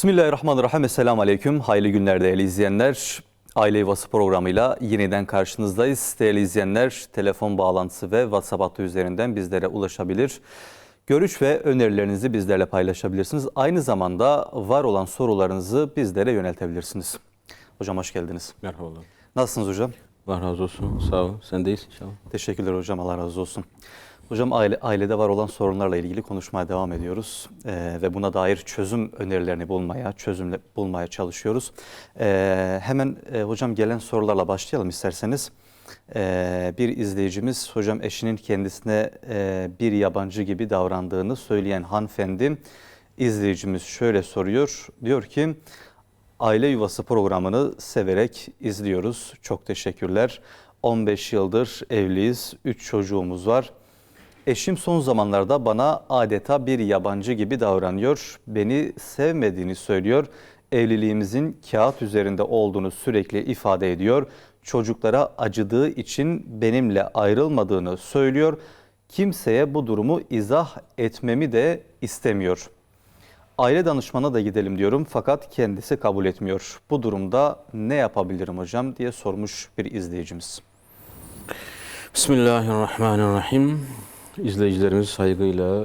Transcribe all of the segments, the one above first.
Bismillahirrahmanirrahim. Esselamu Aleyküm. Hayırlı günler değerli izleyenler. Aile Yuvası programıyla yeniden karşınızdayız. Değerli izleyenler, telefon bağlantısı ve WhatsApp hattı üzerinden bizlere ulaşabilir. Görüş ve önerilerinizi bizlerle paylaşabilirsiniz. Aynı zamanda var olan sorularınızı bizlere yöneltebilirsiniz. Hocam hoş geldiniz. Merhabalar. Nasılsınız hocam? Allah razı olsun. Sağ ol. Sen de iyisin inşallah. Teşekkürler hocam. Allah razı olsun. Hocam aile, ailede var olan sorunlarla ilgili konuşmaya devam ediyoruz. Ee, ve buna dair çözüm önerilerini bulmaya, çözüm bulmaya çalışıyoruz. Ee, hemen e, hocam gelen sorularla başlayalım isterseniz. Ee, bir izleyicimiz hocam eşinin kendisine e, bir yabancı gibi davrandığını söyleyen hanımefendi izleyicimiz şöyle soruyor. Diyor ki Aile Yuvası programını severek izliyoruz. Çok teşekkürler. 15 yıldır evliyiz, 3 çocuğumuz var. Eşim son zamanlarda bana adeta bir yabancı gibi davranıyor. Beni sevmediğini söylüyor. Evliliğimizin kağıt üzerinde olduğunu sürekli ifade ediyor. Çocuklara acıdığı için benimle ayrılmadığını söylüyor. Kimseye bu durumu izah etmemi de istemiyor. Aile danışmana da gidelim diyorum fakat kendisi kabul etmiyor. Bu durumda ne yapabilirim hocam diye sormuş bir izleyicimiz. Bismillahirrahmanirrahim. İzleyicilerimizi saygıyla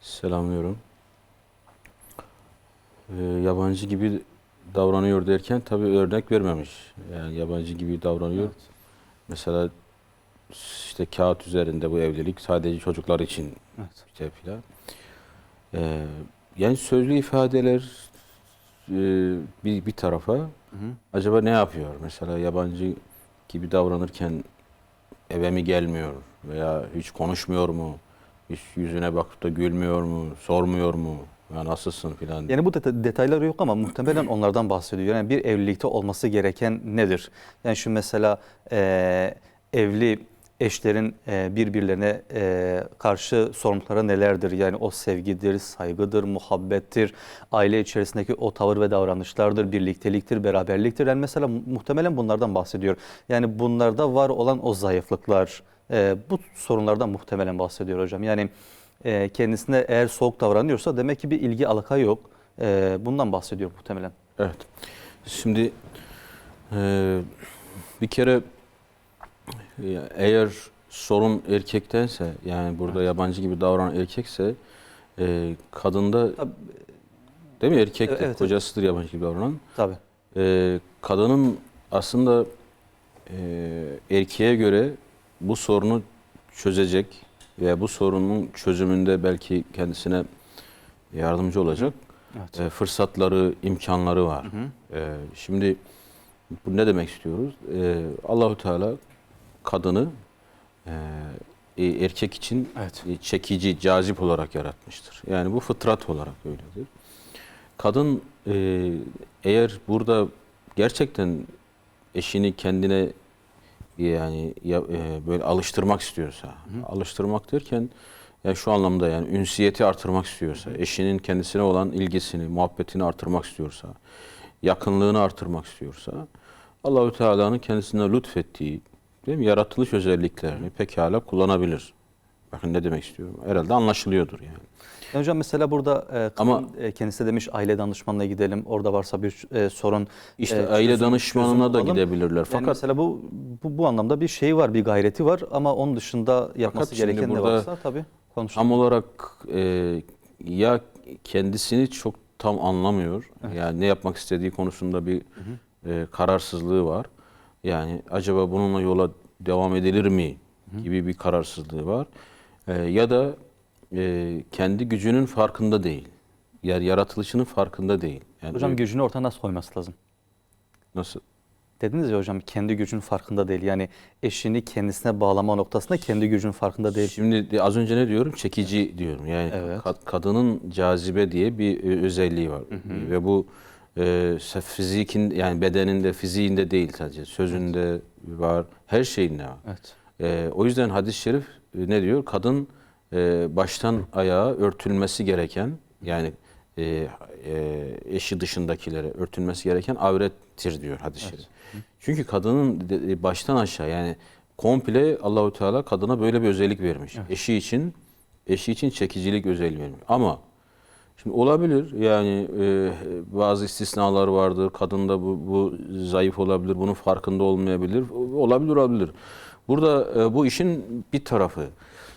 selamlıyorum. Ee, yabancı gibi davranıyor derken tabii örnek vermemiş. Yani yabancı gibi davranıyor. Mesela işte kağıt üzerinde bu evlilik sadece çocuklar için Evet. işte filan. Ee, yani sözlü ifadeler e, bir, bir tarafa acaba ne yapıyor? Mesela yabancı gibi davranırken eve mi gelmiyor veya hiç konuşmuyor mu? Hiç yüzüne bakıp da gülmüyor mu? Sormuyor mu? Ya nasılsın filan. Yani bu deta- detayları yok ama muhtemelen onlardan bahsediyor. Yani bir evlilikte olması gereken nedir? Yani şu mesela e, evli eşlerin e, birbirlerine e, karşı sorumlulukları nelerdir? Yani o sevgidir, saygıdır, muhabbettir, aile içerisindeki o tavır ve davranışlardır, birlikteliktir, beraberliktir. Yani mesela mu- muhtemelen bunlardan bahsediyor. Yani bunlarda var olan o zayıflıklar, e, bu sorunlardan muhtemelen bahsediyor hocam. Yani e, kendisine eğer soğuk davranıyorsa demek ki bir ilgi alaka yok. E, bundan bahsediyor muhtemelen. Evet. Şimdi e, bir kere e, eğer sorun erkektense yani burada yabancı gibi davranan erkekse e, kadında Tabii. değil mi erkek de Evet, evet. kocasıdır yabancı gibi davranan. Tabii. E, kadının aslında e, erkeğe göre bu sorunu çözecek ve bu sorunun çözümünde belki kendisine yardımcı olacak Evet. e, fırsatları, imkanları var. E, şimdi bu ne demek istiyoruz? E, Allahu Teala kadını e, erkek için Evet. çekici, cazip olarak yaratmıştır. Yani bu fıtrat olarak öyledir. Kadın e, eğer burada gerçekten eşini kendine yani ya, e, böyle alıştırmak istiyorsa, alıştırmak derken ya şu anlamda yani ünsiyeti artırmak istiyorsa, eşinin kendisine olan ilgisini, muhabbetini artırmak istiyorsa, yakınlığını artırmak istiyorsa Allahü Teala'nın kendisine lütfettiği değil mi, yaratılış özelliklerini pekala kullanabilir. Bakın ne demek istiyorum. Herhalde anlaşılıyordur yani. Yani hocam mesela burada e, Ama- e, kendisi de demiş aile danışmanına gidelim. Orada varsa bir e, sorun. İşte e, aile çözüm- danışmanına çözüm da gidebilirler. Yani Fakat mesela bu, bu bu anlamda bir şey var, bir gayreti var ama onun dışında yapması gereken ne varsa tabii konuşalım. tam olarak e, ya kendisini çok tam anlamıyor. Yani ne yapmak istediği konusunda bir e, kararsızlığı var. Yani acaba bununla yola devam edilir mi gibi bir kararsızlığı var. E, ya da e, kendi gücünün farkında değil. Yani yaratılışının farkında değil. Yani Hocam gücünü ortaya nasıl koyması lazım? nasıl? Dediniz ya hocam kendi gücünün farkında değil. Yani eşini kendisine bağlama noktasında kendi gücünün farkında değil. Şimdi az önce ne diyorum? Çekici diyorum. Yani Evet. ka- kadının cazibe diye bir e, özelliği var. Ve bu e, fizikin yani bedeninde, fiziğinde değil sadece. Sözünde var, her şeyinde var. Evet. E, o yüzden hadis-i şerif ne diyor? Kadın e, baştan ayağa örtülmesi gereken yani e, e, eşi dışındakilere örtülmesi gereken avrettir diyor hadis-i şerif. Çünkü kadının e, baştan aşağı yani komple Allahu Teala kadına böyle bir özellik vermiş. Eşi için eşi için çekicilik özelliği vermiş. Ama Şimdi olabilir yani e, bazı istisnalar vardır. Kadında bu, bu zayıf olabilir, bunun farkında olmayabilir. Olabilir olabilir. Burada e, bu işin bir tarafı.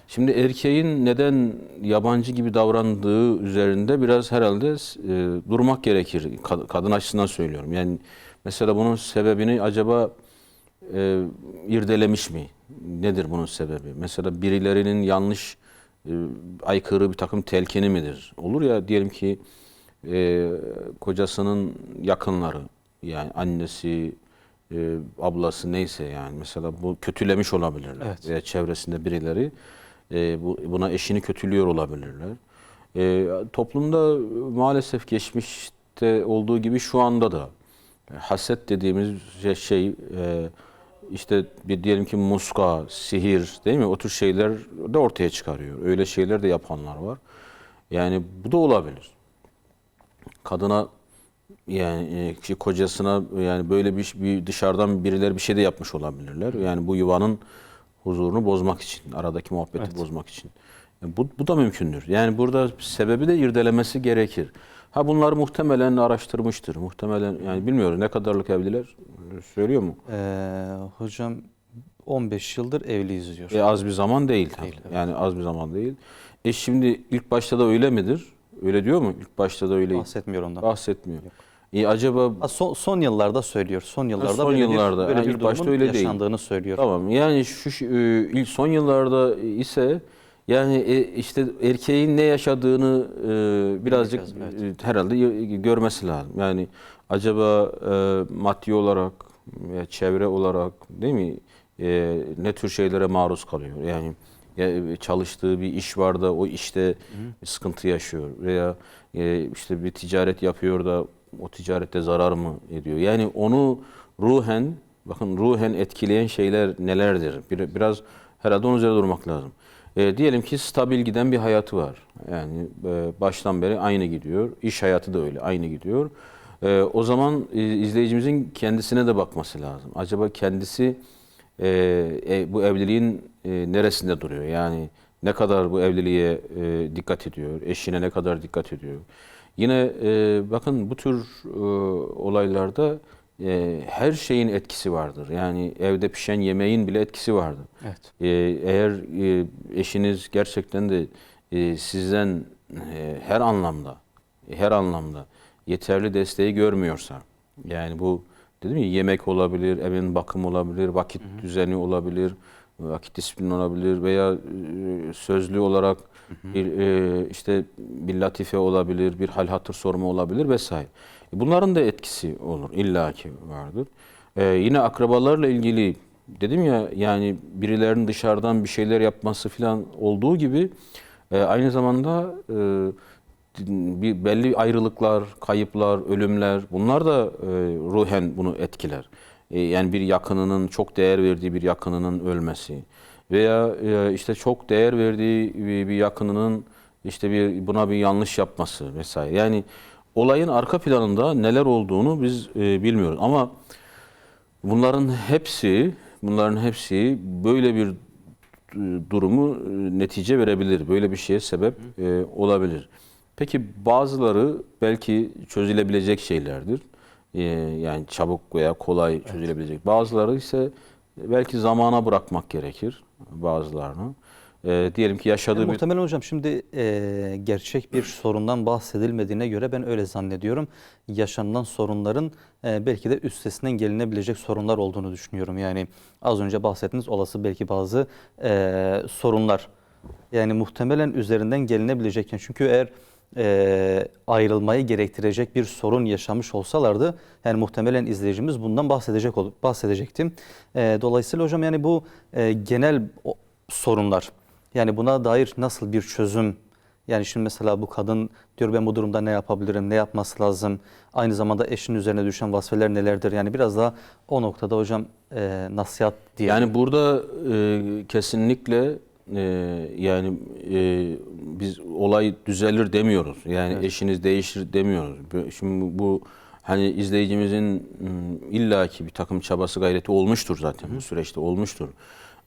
Şimdi erkeğin neden yabancı gibi davrandığı üzerinde biraz herhalde e, durmak gerekir. Kad- Kadın açısından söylüyorum. Yani mesela bunun sebebini acaba e, irdelemiş mi? Nedir bunun sebebi? Mesela birilerinin yanlış, aykırı bir takım telkini midir? Olur ya diyelim ki kocasının yakınları, yani annesi, e, ablası neyse yani mesela bu kötülemiş olabilirler. Evet. Veya çevresinde birileri e, bu, buna eşini kötülüyor olabilirler. E, toplumda maalesef geçmişte olduğu gibi şu anda da e, haset dediğimiz şey- şey e, işte bir diyelim ki muska, sihir değil mi? O tür şeyler de ortaya çıkarıyor. Öyle şeyler de yapanlar var. Yani bu da olabilir. Kadına yani e, ki kocasına yani böyle bir, bir dışarıdan birileri bir şey de yapmış olabilirler. Yani bu yuvanın huzurunu bozmak için, aradaki muhabbeti Evet. bozmak için. Yani bu, bu da mümkündür. Yani burada sebebi de irdelemesi gerekir. Ha bunları muhtemelen araştırmıştır. Muhtemelen yani bilmiyorum ne kadarlık evliler e, söylüyor mu? Ee, hocam 15 yıldır evliyiz diyor. E, az bir zaman değil tabii. Değil, evet. Yani az bir zaman değil. E şimdi ilk başta da öyle midir? Öyle diyor mu? İlk başta da öyle Bahsetmiyor ondan. bahsetmiyor. E acaba Ha, son, son yıllarda söylüyor. Son yıllarda son böyle yıllarda. bir, böyle Yani bir ilk başta öyle değil. yaşandığını söylüyor. Tamam yani şu e, ilk son yıllarda ise yani e, işte erkeğin ne yaşadığını e, birazcık lazım, e, herhalde görmesi lazım. Yani acaba maddi olarak veya çevre olarak değil mi ne tür şeylere maruz kalıyor? Yani ya, çalıştığı bir iş var da o işte sıkıntı yaşıyor veya e, işte bir ticaret yapıyor da o ticarette zarar mı ediyor? Yani onu ruhen bakın ruhen etkileyen şeyler nelerdir? Bir, biraz herhalde onun üzerine durmak lazım. E, diyelim ki stabil giden bir hayatı var. Yani e, baştan beri aynı gidiyor. İş hayatı da öyle aynı gidiyor. E, o zaman e, izleyicimizin kendisine de bakması lazım. Acaba kendisi e, e, bu evliliğin e, neresinde duruyor? Yani ne kadar bu evliliğe e, dikkat ediyor? Eşine ne kadar dikkat ediyor? Yine e, bakın bu tür e, olaylarda e, her şeyin etkisi vardır. Yani evde pişen yemeğin bile etkisi vardır. Evet. E, eğer e, eşiniz gerçekten de e, sizden e, her anlamda her anlamda yeterli desteği görmüyorsa yani bu dedim ya yemek olabilir, evin bakımı olabilir, vakit düzeni olabilir, vakit disiplini olabilir veya e, sözlü olarak bir e, işte bir latife olabilir, bir hal hatır sorma olabilir vesaire. Bunların da etkisi olur, illaki vardır. E, yine akrabalarla ilgili dedim ya yani birilerinin dışarıdan bir şeyler yapması falan olduğu gibi e, aynı zamanda e, bir belli ayrılıklar, kayıplar, ölümler bunlar da e, ruhen bunu etkiler. E, yani bir yakınının çok değer verdiği bir yakınının ölmesi veya e, işte çok değer verdiği bir, yakınının işte bir buna bir yanlış yapması vesaire. Yani olayın arka planında neler olduğunu biz bilmiyoruz ama bunların hepsi bunların hepsi böyle bir durumu netice verebilir. Böyle bir şeye sebep e, olabilir. Peki bazıları belki çözülebilecek şeylerdir. E, yani çabuk veya kolay çözülebilecek. Bazıları ise belki zamana bırakmak gerekir bazılarını. E, diyelim ki yaşadığı Yani bir muhtemelen hocam şimdi e, gerçek bir sorundan bahsedilmediğine göre ben öyle zannediyorum. Yaşanılan sorunların e, belki de üstesinden gelinebilecek sorunlar olduğunu düşünüyorum. Yani az önce bahsettiğiniz olası belki bazı e, sorunlar. Yani muhtemelen üzerinden gelinebilecek. Yani çünkü eğer e, ayrılmayı gerektirecek bir sorun yaşamış olsalardı yani muhtemelen izleyicimiz bundan bahsedecek ol- bahsedecektim. E, dolayısıyla hocam yani bu e, genel sorunlar yani buna dair nasıl bir çözüm yani şimdi mesela bu kadın diyor ben bu durumda ne yapabilirim, ne yapması lazım? Aynı zamanda eşin üzerine düşen vazifeler nelerdir? Yani biraz daha o noktada hocam e, nasihat diye. Yani burada e, kesinlikle e, yani e, biz olay düzelir demiyoruz. Yani Evet. eşiniz değişir demiyoruz. Şimdi bu hani izleyicimizin m, illaki bir takım çabası gayreti olmuştur zaten bu süreçte olmuştur.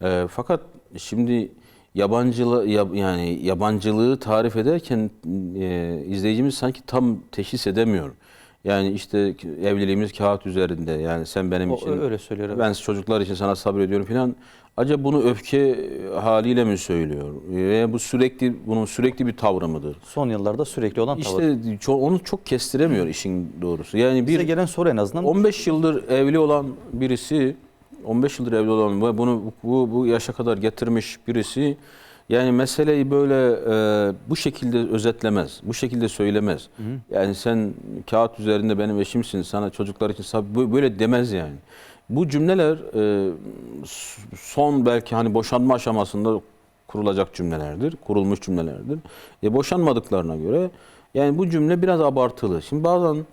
E, fakat şimdi yabancılığı yab- yani yabancılığı tarif ederken e, izleyicimiz sanki tam teşhis edemiyor. Yani işte evliliğimiz kağıt üzerinde. Yani sen benim O için öyle söylüyor. evet. ben çocuklar için sana sabrediyorum falan. Acaba bunu öfke haliyle mi söylüyor? Ve bu sürekli bunun sürekli bir tavrı mıdır? Son yıllarda sürekli olan tavır. İşte ço- onu çok kestiremiyor işin doğrusu. Yani bir gelen soru en azından 15 yıldır evli olan birisi 15 yıldır evli olan ve bunu bu, bu yaşa kadar getirmiş birisi yani meseleyi böyle e, bu şekilde özetlemez. Bu şekilde söylemez. Yani sen kağıt üzerinde benim eşimsin. Sana çocuklar için böyle demez yani. Bu cümleler e, son belki hani boşanma aşamasında kurulacak cümlelerdir. Kurulmuş cümlelerdir. E, boşanmadıklarına göre yani bu cümle biraz abartılı. Şimdi bazen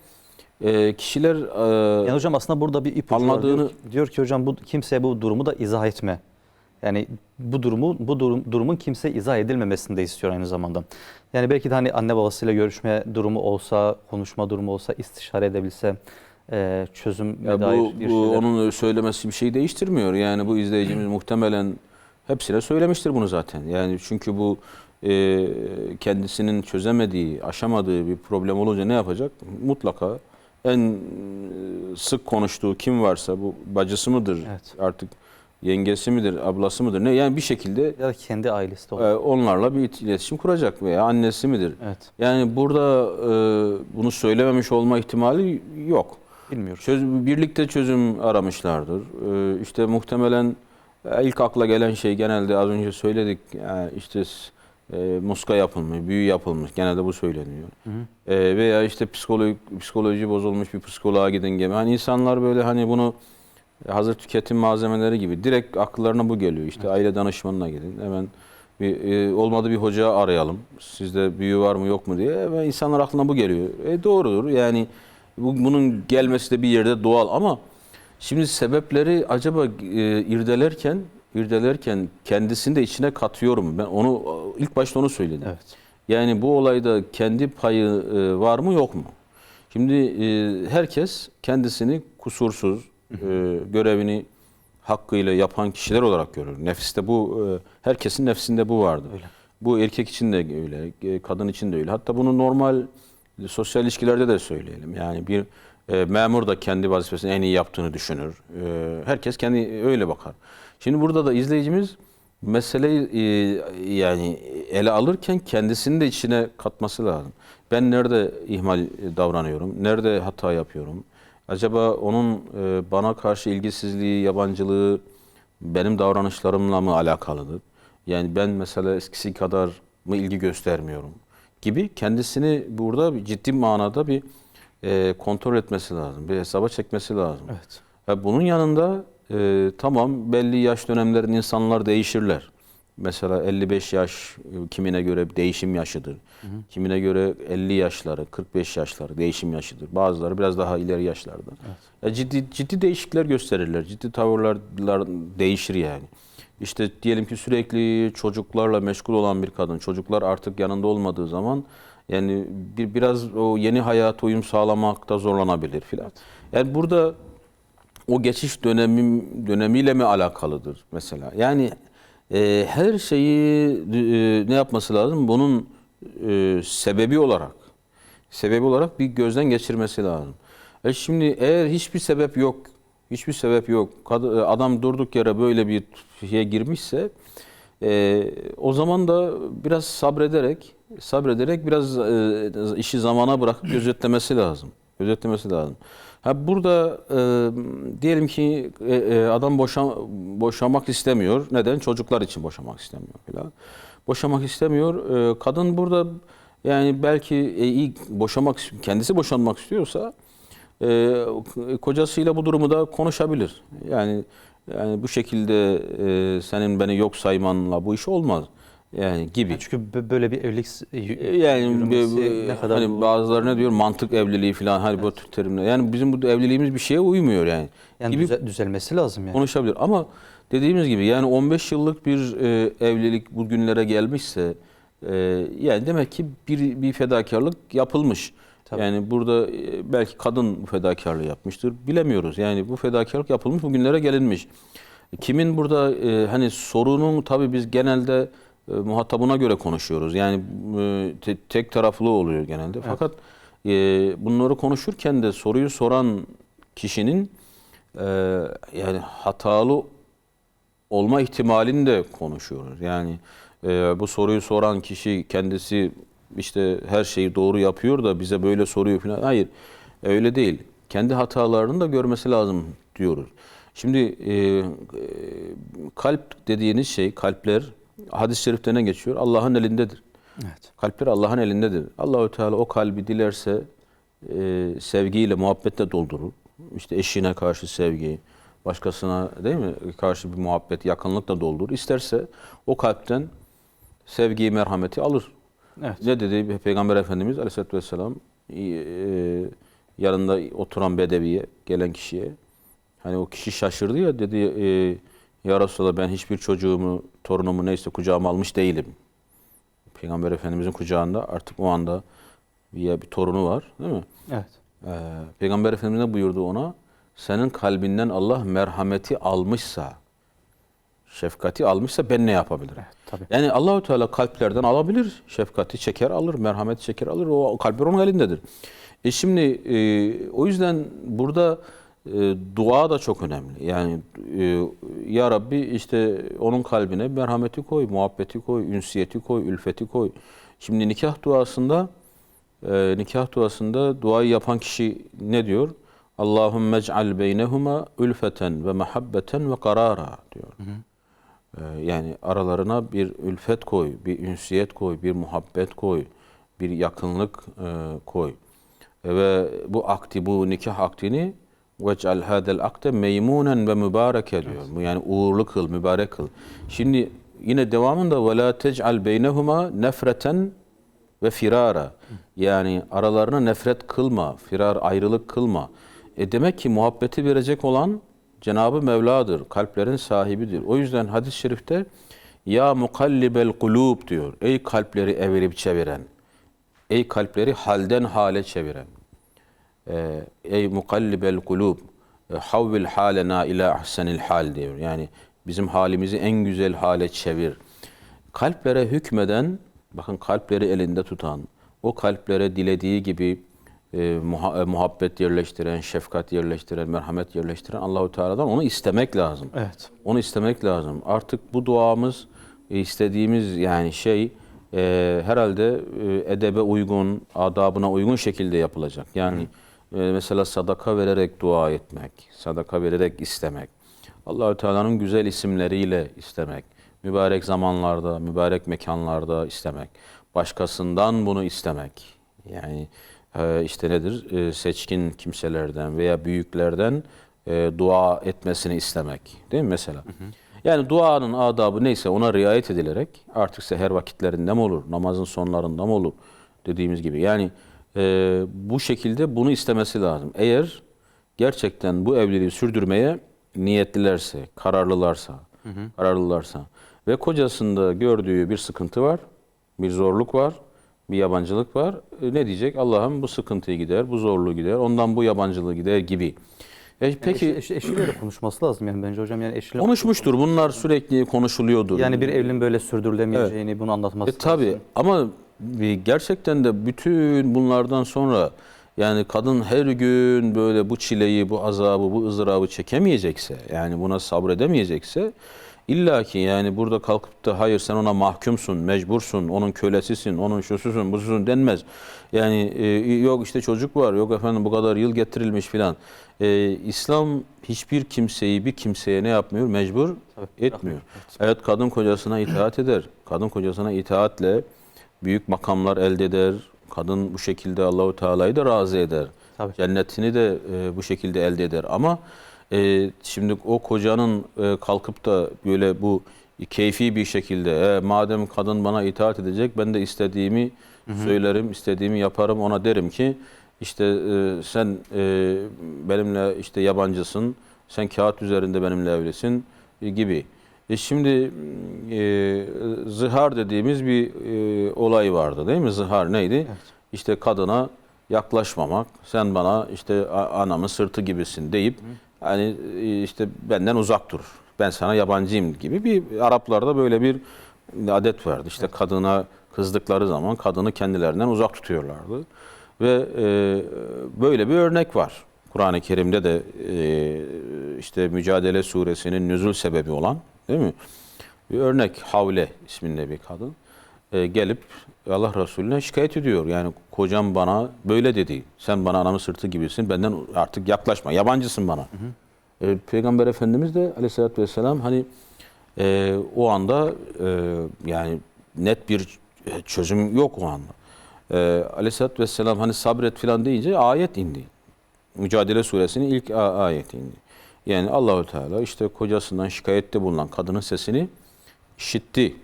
e, kişiler e, Yani hocam aslında burada bir ipucu var. Anladığını- Diyor, ki- diyor ki hocam bu kimseye bu durumu da izah etme. Yani bu durumu bu durum, durumun kimseye izah edilmemesini de istiyor aynı zamanda. Yani belki de hani anne babasıyla görüşme durumu olsa, konuşma durumu olsa, istişare edebilse, e, çözüm Ya dair bu, bir bu şeyler. onun söylemesi bir şey değiştirmiyor. Yani bu izleyicimiz muhtemelen hepsine söylemiştir bunu zaten. Yani çünkü bu e, kendisinin çözemediği, aşamadığı bir problem olunca ne yapacak? Mutlaka en sık konuştuğu kim varsa bu bacısı mıdır? Evet. Artık yengesi midir, ablası mıdır? Ne yani bir şekilde ya da kendi ailesi de e, onlarla bir iletişim kuracak veya annesi midir? Evet. Yani burada e, bunu söylememiş olma ihtimali yok. Bilmiyoruz. Çöz, birlikte çözüm aramışlardır. Ee, işte muhtemelen e, ilk akla gelen şey genelde az önce söyledik yani işte e, muska yapılmış, büyü yapılmış. Genelde bu söyleniyor. Hı hı. Ee, veya işte psikoloji, psikoloji bozulmuş bir psikoloğa gidin gibi. Hani insanlar böyle hani bunu hazır tüketim malzemeleri gibi direkt akıllarına bu geliyor. İşte aile danışmanına gidin. Hemen bir e, olmadı bir hoca arayalım. Sizde büyü var mı yok mu diye. Ve insanlar aklına bu geliyor. E doğrudur. Yani bu, bunun gelmesi de bir yerde doğal ama şimdi sebepleri acaba e, irdelerken irdelerken kendisini de içine katıyorum. Ben onu ilk başta onu söyledim. Evet. Yani bu olayda kendi payı e, var mı yok mu? Şimdi e, herkes kendisini kusursuz, e, görevini hakkıyla yapan kişiler olarak görür. Nefiste bu, e, herkesin nefsinde bu vardır. Öyle. Bu erkek için de öyle, e, kadın için de öyle. Hatta bunu normal e, sosyal ilişkilerde de söyleyelim. Yani bir e, memur da kendi vazifesini en iyi yaptığını düşünür. E, herkes kendi öyle bakar. Şimdi burada da izleyicimiz meseleyi e, yani ele alırken kendisini de içine katması lazım. Ben nerede ihmal davranıyorum? Nerede hata yapıyorum? Acaba onun e, bana karşı ilgisizliği, yabancılığı benim davranışlarımla mı alakalıdır? Yani ben mesela eskisi kadar mı ilgi göstermiyorum gibi kendisini burada ciddi manada bir e, kontrol etmesi lazım. Bir hesaba çekmesi lazım. Evet. Ha, bunun yanında e, tamam belli yaş dönemlerin insanlar değişirler. Mesela 55 yaş e, kimine göre değişim yaşıdır. Kimine göre 50 yaşları, 45 yaşları değişim yaşıdır. Bazıları biraz daha ileri yaşlarda. Ya ciddi ciddi değişiklikler gösterirler. Ciddi tavırlar değişir yani. İşte diyelim ki sürekli çocuklarla meşgul olan bir kadın, çocuklar artık yanında olmadığı zaman yani bir biraz o yeni hayata uyum sağlamakta zorlanabilir filan. Yani burada o geçiş dönemim dönemiyle mi alakalıdır mesela? Yani e, her şeyi e, ne yapması lazım? Bunun e, sebebi olarak sebebi olarak bir gözden geçirmesi lazım. E şimdi eğer hiçbir sebep yok, hiçbir sebep yok, kad- adam durduk yere böyle bir şeye girmişse e, o zaman da biraz sabrederek sabrederek biraz e, işi zamana bırakıp gözetlemesi lazım. Gözetlemesi lazım. Ha burada e, diyelim ki e, e, adam boşan boşanmak istemiyor. Neden? Çocuklar için boşanmak istemiyor falan. Boşanmak istemiyor. E, kadın burada yani belki e, iyi boşanmak kendisi boşanmak istiyorsa e, kocasıyla bu durumu da konuşabilir. Yani yani bu şekilde e, senin beni yok saymanla bu iş olmaz. Yani gibi. Yani çünkü bö- böyle bir evlilik Yani bu- ne kadar hani bazıları ne diyor mantık evliliği falan hani bu tür terimler. Yani bizim bu evliliğimiz bir şeye uymuyor yani. yani gibi düze- düzelmesi lazım yani. konuşabilir. Ama dediğimiz gibi yani 15 yıllık bir e, evlilik bugünlere gelmişse e, yani demek ki bir bir fedakarlık yapılmış. Tabii. Yani burada e, belki kadın bu fedakarlığı yapmıştır. Bilemiyoruz. Yani bu fedakarlık yapılmış bugünlere gelinmiş. Kimin burada e, hani sorunun tabii biz genelde e, muhatabına göre konuşuyoruz. Yani e, te- tek taraflı oluyor genelde. Fakat e, bunları konuşurken de soruyu soran kişinin e, yani hatalı olma ihtimalini de konuşuyoruz. Yani e, bu soruyu soran kişi kendisi işte her şeyi doğru yapıyor da bize böyle soruyor falan. Hayır öyle değil. Kendi hatalarını da görmesi lazım diyoruz. Şimdi e, e, kalp dediğiniz şey kalpler hadis-i şerifte ne geçiyor? Allah'ın elindedir. Evet. Kalpler Allah'ın elindedir. Allahü Teala o kalbi dilerse e, sevgiyle, muhabbetle doldurur. İşte eşine karşı sevgi, başkasına değil mi karşı bir muhabbet, yakınlıkla doldurur. İsterse o kalpten sevgiyi, merhameti alır. Evet. Ne dedi Peygamber Efendimiz Aleyhisselatü Vesselam e, yanında oturan bedeviye, gelen kişiye hani o kişi şaşırdı ya dedi e, ya Resulallah ben hiçbir çocuğumu, torunumu neyse kucağıma almış değilim. Peygamber Efendimizin kucağında artık o anda bir, bir torunu var değil mi? Evet. Ee, Peygamber Efendimiz ne buyurdu ona? Senin kalbinden Allah merhameti almışsa, şefkati almışsa ben ne yapabilirim? Evet, tabii. Yani Allahü Teala kalplerden alabilir, şefkati çeker alır, merhameti çeker alır. O, o kalpler onun elindedir. E şimdi e, o yüzden burada e, dua da çok önemli. Yani e, ya Rabbi işte onun kalbine merhameti koy, muhabbeti koy, ünsiyeti koy, ülfeti koy. Şimdi nikah duasında e, nikah duasında duayı yapan kişi ne diyor? Allahümme ec'al beynehuma ülfeten ve mehabbeten ve karara diyor. Ee, Yani aralarına bir ülfet koy, bir ünsiyet koy, bir muhabbet koy, bir yakınlık e, koy. E, Ve bu akti, bu nikah aktini وَجْعَلْ هَذَا الْاَقْتَ مَيْمُونًا ve mübareke diyor. Bu Yani uğurlu kıl, mübarek kıl. Şimdi yine devamında وَلَا تَجْعَلْ بَيْنَهُمَا nefreten ve firara. Yani aralarına nefret kılma, firar ayrılık kılma. E demek ki muhabbeti verecek olan Cenabı Mevla'dır, kalplerin sahibidir. O yüzden hadis-i şerifte ya mukallibel kulub diyor. Ey kalpleri evirip çeviren, ey kalpleri halden hale çeviren. Ee, ey mukallibel kulub e, havvil halena ila ahsenil hal diyor. Yani bizim halimizi en güzel hale çevir. Kalplere hükmeden, bakın kalpleri elinde tutan, o kalplere dilediği gibi e, muha- e, muhabbet yerleştiren, şefkat yerleştiren, merhamet yerleştiren Allahu Teala'dan onu istemek lazım. Evet. Onu istemek lazım. Artık bu duamız e, istediğimiz yani şey e, herhalde e, edebe uygun, adabına uygun şekilde yapılacak. Yani e, mesela sadaka vererek dua etmek, sadaka vererek istemek, Allahü Teala'nın güzel isimleriyle istemek, mübarek zamanlarda, mübarek mekanlarda istemek, başkasından bunu istemek. Yani e, işte nedir? E, seçkin kimselerden veya büyüklerden e, dua etmesini istemek. Değil mi mesela? Yani duanın adabı neyse ona riayet edilerek artık seher vakitlerinde mi olur, namazın sonlarında mı olur dediğimiz gibi. Yani e, bu şekilde bunu istemesi lazım. Eğer gerçekten bu evliliği sürdürmeye niyetlilerse, kararlılarsa, kararlılarsa ve kocasında gördüğü bir sıkıntı var, bir zorluk var, bir yabancılık var. E, ne diyecek? Allah'ım bu sıkıntıyı gider, bu zorluğu gider, ondan bu yabancılığı gider gibi. E, peki Eşi, eşi- eşiyle de konuşması lazım yani bence hocam yani eşiyle konuşmuştur. Bunlar sürekli konuşuluyordur. yani bir evliliğin böyle sürdürülemeyeceğini bunu anlatması E tabi ama gerçekten de bütün bunlardan sonra yani kadın her gün böyle bu çileyi, bu azabı, bu ızdırabı çekemeyecekse, yani buna sabredemeyecekse illaki yani burada kalkıp da hayır sen ona mahkumsun, mecbursun, onun kölesisin, onun şususun, bususun denmez. Yani e, yok işte çocuk var, yok efendim bu kadar yıl getirilmiş filan. E, İslam hiçbir kimseyi bir kimseye ne yapmıyor? Mecbur etmiyor. Evet kadın kocasına itaat eder. Kadın kocasına itaatle büyük makamlar elde eder. Kadın bu şekilde Allahu Teala'yı da razı eder. Tabii. Cennetini de e, bu şekilde elde eder. Ama e, şimdi o kocanın e, kalkıp da böyle bu keyfi bir şekilde e, madem kadın bana itaat edecek ben de istediğimi söylerim, istediğimi yaparım ona derim ki işte e, sen e, benimle işte yabancısın, sen kağıt üzerinde benimle evlisin e, gibi. E şimdi e, zihar dediğimiz bir e, olay vardı değil mi? Zihar neydi? İşte kadına yaklaşmamak, sen bana işte anamın sırtı gibisin deyip hani e, işte benden uzak dur. Ben sana yabancıyım gibi bir Araplarda böyle bir adet vardı. İşte kadına kızdıkları zaman kadını kendilerinden uzak tutuyorlardı. Ve e, böyle bir örnek var. Kur'an-ı Kerim'de de e, işte Mücadele Suresinin nüzul sebebi olan değil mi? Bir örnek Havle isminde bir kadın e, gelip Allah Resulüne şikayet ediyor. Yani kocam bana böyle dedi. Sen bana anamın sırtı gibisin. Benden artık yaklaşma. Yabancısın bana. E, Peygamber Efendimiz de aleyhissalatü vesselam hani e, o anda e, yani net bir çözüm yok o anda. E, aleyhissalatü vesselam hani sabret filan deyince ayet indi. Mücadele suresinin ilk ayeti indi. Yani Allahü Teala işte kocasından şikayette bulunan kadının sesini işitti.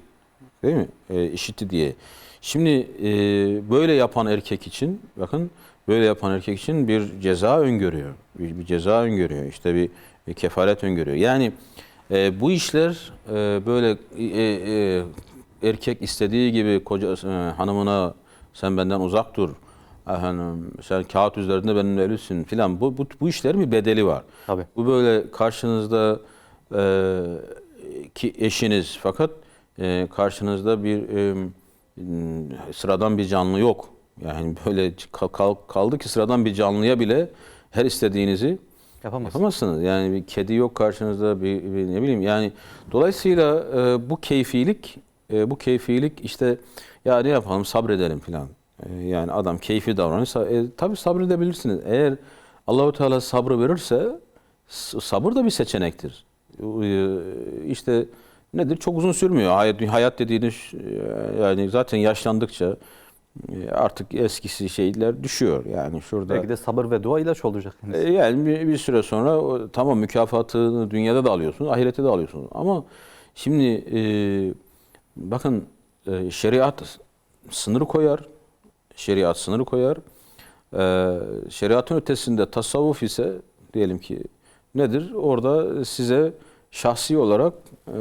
Değil mi? E, işitti diye. Şimdi e, böyle yapan erkek için bakın böyle yapan erkek için bir ceza öngörüyor. Bir, bir ceza öngörüyor. İşte bir, bir kefaret öngörüyor. Yani e, bu işler e, böyle e, e, erkek istediği gibi koca e, hanımına sen benden uzak dur. Efendim, sen kağıt üzerinde benim ölüsün filan. Bu, bu, bu işlerin bir bedeli var. Tabii. Bu böyle karşınızda e, ki eşiniz fakat e, karşınızda bir e, sıradan bir canlı yok. Yani böyle kal- kal- kaldı ki sıradan bir canlıya bile her istediğinizi Yapamaz. yapamazsınız. Yani bir kedi yok karşınızda bir, bir ne bileyim yani dolayısıyla e, bu keyfilik e, bu keyfilik işte ya ne yapalım sabredelim filan. E, yani adam keyfi davranırsa e, tabii sabredebilirsiniz. Eğer Allahu Teala sabrı verirse sabır da bir seçenektir. E, işte nedir? Çok uzun sürmüyor. Hayat, hayat dediğiniz e, yani zaten yaşlandıkça artık eskisi şeyler düşüyor. Yani şurada Belki de sabır ve dua ilaç olacak. Yani bir, bir süre sonra tamam mükafatını dünyada da alıyorsunuz, ahirette de alıyorsunuz. Ama şimdi e, bakın e, şeriat sınır koyar, şeriat sınır koyar. E, şeriatın ötesinde tasavvuf ise diyelim ki nedir? Orada size şahsi olarak e,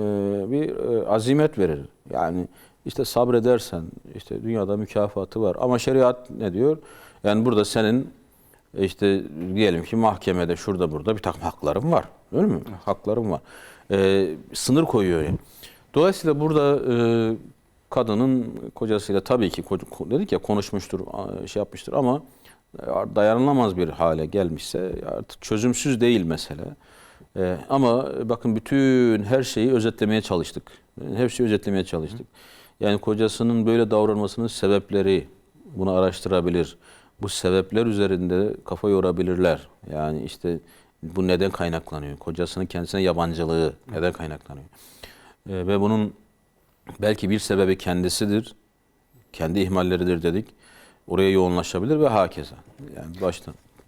bir e, azimet verir. Yani işte sabredersen işte dünyada mükafatı var. Ama şeriat ne diyor? Yani burada senin işte diyelim ki mahkemede şurada burada bir takım haklarım var. Öyle mi? Haklarım var. Ee, sınır koyuyor. Yani. Dolayısıyla burada e, kadının kocasıyla tabii ki dedik ya konuşmuştur, şey yapmıştır ama e, dayanılamaz bir hale gelmişse artık çözümsüz değil mesele. E, ama bakın bütün her şeyi özetlemeye çalıştık. Şeyi özetlemeye çalıştık. Yani kocasının böyle davranmasının sebepleri bunu araştırabilir. Bu sebepler üzerinde kafa yorabilirler. Yani işte bu neden kaynaklanıyor? Kocasının kendisine yabancılığı neden kaynaklanıyor? E, ve bunun belki bir sebebi kendisidir. Kendi ihmalleridir dedik. Oraya yoğunlaşabilir ve hakeza. Yani baştan.